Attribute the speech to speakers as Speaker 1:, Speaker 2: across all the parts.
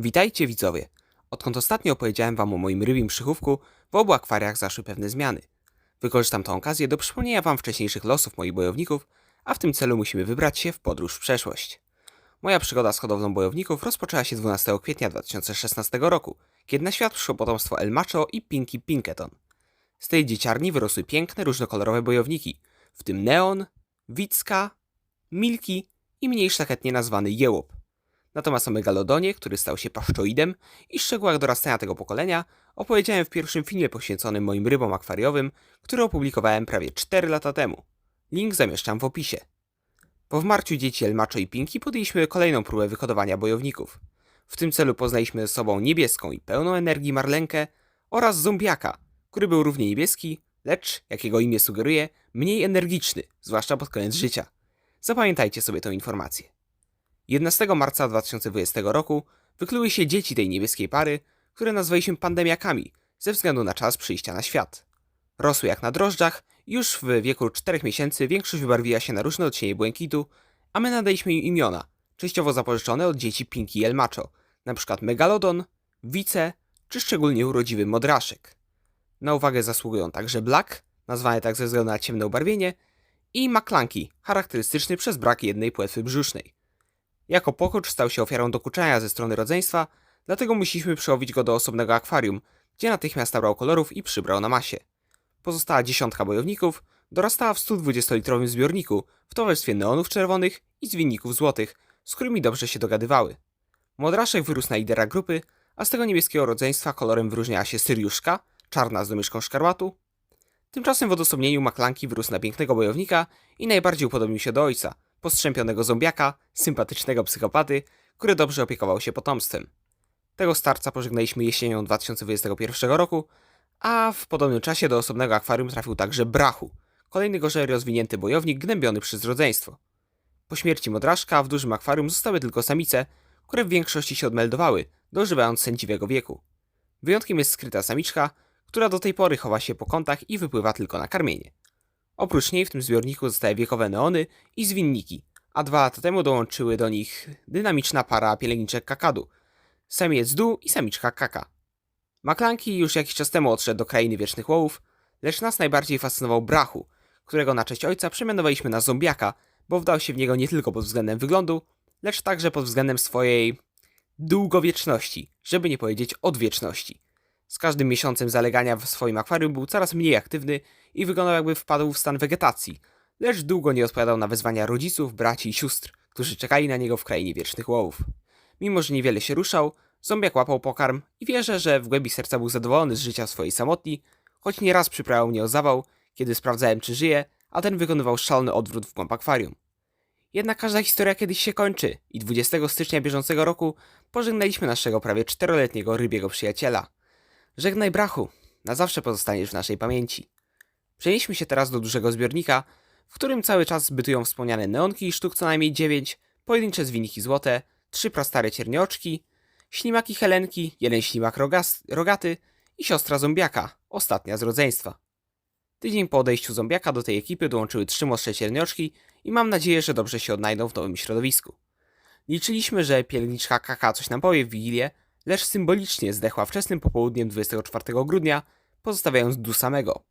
Speaker 1: Witajcie widzowie! Odkąd ostatnio opowiedziałem wam o moim rybim przychówku, w obu akwariach zaszły pewne zmiany. Wykorzystam tę okazję do przypomnienia wam wcześniejszych losów moich bojowników, a w tym celu musimy wybrać się w podróż w przeszłość. Moja przygoda z hodowlą bojowników rozpoczęła się 12 kwietnia 2016 roku, kiedy na świat przyszło potomstwo El Macho i Pinky Pinketon. Z tej dzieciarni wyrosły piękne, różnokolorowe bojowniki, w tym Neon, Wicka, Milki i mniej szlachetnie nazwany Jełop. Natomiast o Megalodonie, który stał się paszczoidem i szczegółach dorastania tego pokolenia opowiedziałem w pierwszym filmie poświęconym moim rybom akwariowym, który opublikowałem prawie 4 lata temu. Link zamieszczam w opisie. Po wmarciu dzieci El Macho i Pinki podjęliśmy kolejną próbę wyhodowania bojowników. W tym celu poznaliśmy ze sobą niebieską i pełną energii marlenkę oraz zombiaka, który był równie niebieski, lecz, jak jego imię sugeruje, mniej energiczny, zwłaszcza pod koniec życia. Zapamiętajcie sobie tę informację. 11 marca 2020 roku wykluły się dzieci tej niebieskiej pary, które nazwaliśmy pandemiakami ze względu na czas przyjścia na świat. Rosły jak na drożdżach już w wieku 4 miesięcy większość wybarwiła się na różne odcienie błękitu, a my nadaliśmy im imiona, częściowo zapożyczone od dzieci Pinki i El Macho, np. Megalodon, Wice czy szczególnie urodziwy Modraszek. Na uwagę zasługują także Black, nazwany tak ze względu na ciemne ubarwienie, i Maklanki, charakterystyczny przez brak jednej płetwy brzusznej. Jako pokucz stał się ofiarą dokuczania ze strony rodzeństwa, dlatego musieliśmy przełowić go do osobnego akwarium, gdzie natychmiast nabrał kolorów i przybrał na masie. Pozostała dziesiątka bojowników dorastała w 120-litrowym zbiorniku w towarzystwie neonów czerwonych i zwinników złotych, z którymi dobrze się dogadywały. Modraszek wyrósł na lidera grupy, a z tego niebieskiego rodzeństwa kolorem wyróżniała się Syriuszka, czarna z domieszką szkarłatu. Tymczasem w odosobnieniu Maklanki wyrósł na pięknego bojownika i najbardziej upodobnił się do ojca, postrzępionego zombiaka, sympatycznego psychopaty, który dobrze opiekował się potomstwem. Tego starca pożegnaliśmy jesienią 2021 roku, a w podobnym czasie do osobnego akwarium trafił także Brachu, kolejny gorzej rozwinięty bojownik gnębiony przez rodzeństwo. Po śmierci Modraszka w dużym akwarium zostały tylko samice, które w większości się odmeldowały, dożywając sędziwego wieku. Wyjątkiem jest skryta samiczka, która do tej pory chowa się po kątach i wypływa tylko na karmienie. Oprócz niej w tym zbiorniku zostały wiekowe neony i zwinniki, a dwa lata temu dołączyły do nich dynamiczna para pielęgniczek kakadu, samiec du i samiczka kaka. Maklanki już jakiś czas temu odszedł do krainy wiecznych łowów, lecz nas najbardziej fascynował Brachu, którego na cześć ojca przemianowaliśmy na zombiaka, bo wdał się w niego nie tylko pod względem wyglądu, lecz także pod względem swojej długowieczności, żeby nie powiedzieć odwieczności. Z każdym miesiącem zalegania w swoim akwarium był coraz mniej aktywny i wyglądał jakby wpadł w stan wegetacji, lecz długo nie odpowiadał na wezwania rodziców, braci i sióstr, którzy czekali na niego w krainie wiecznych łowów. Mimo, że niewiele się ruszał, zombiak łapał pokarm i wierzę, że w głębi serca był zadowolony z życia swojej samotni, choć nieraz przyprawiał mnie o zawał, kiedy sprawdzałem czy żyje, a ten wykonywał szalony odwrót w głąb akwarium. Jednak każda historia kiedyś się kończy i 20 stycznia bieżącego roku pożegnaliśmy naszego prawie czteroletniego rybiego przyjaciela. Żegnaj brachu, na zawsze pozostaniesz w naszej pamięci. Przenieśmy się teraz do dużego zbiornika, w którym cały czas zbytują wspomniane neonki, sztuk co najmniej 9, pojedyncze zwiniki złote, trzy prastare ciernioczki, ślimaki helenki, jeden ślimak rogas- rogaty i siostra zombiaka, ostatnia z rodzeństwa. Tydzień po odejściu zombiaka do tej ekipy dołączyły trzy młodsze ciernioczki i mam nadzieję, że dobrze się odnajdą w nowym środowisku. Liczyliśmy, że pielniczka KK coś nam powie w Wigilię, lecz symbolicznie zdechła wczesnym popołudniem 24 grudnia, pozostawiając Du samego.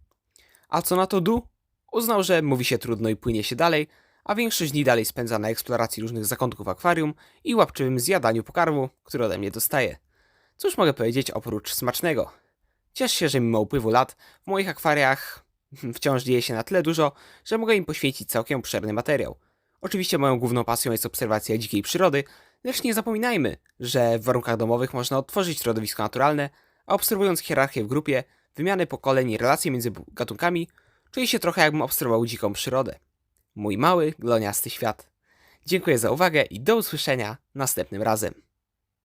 Speaker 1: A co na to Du? Uznał, że mówi się trudno i płynie się dalej, a większość dni dalej spędza na eksploracji różnych zakątków akwarium i łapczywym zjadaniu pokarmu, który ode mnie dostaje. Cóż mogę powiedzieć oprócz smacznego? Cieszę się, że mimo upływu lat w moich akwariach wciąż dzieje się na tyle dużo, że mogę im poświęcić całkiem obszerny materiał. Oczywiście moją główną pasją jest obserwacja dzikiej przyrody, lecz nie zapominajmy, że w warunkach domowych można odtworzyć środowisko naturalne, a obserwując hierarchię w grupie, wymiany pokoleń i relacje między gatunkami, czuję się trochę jakbym obserwował dziką przyrodę. Mój mały, gloniasty świat. Dziękuję za uwagę i do usłyszenia następnym razem.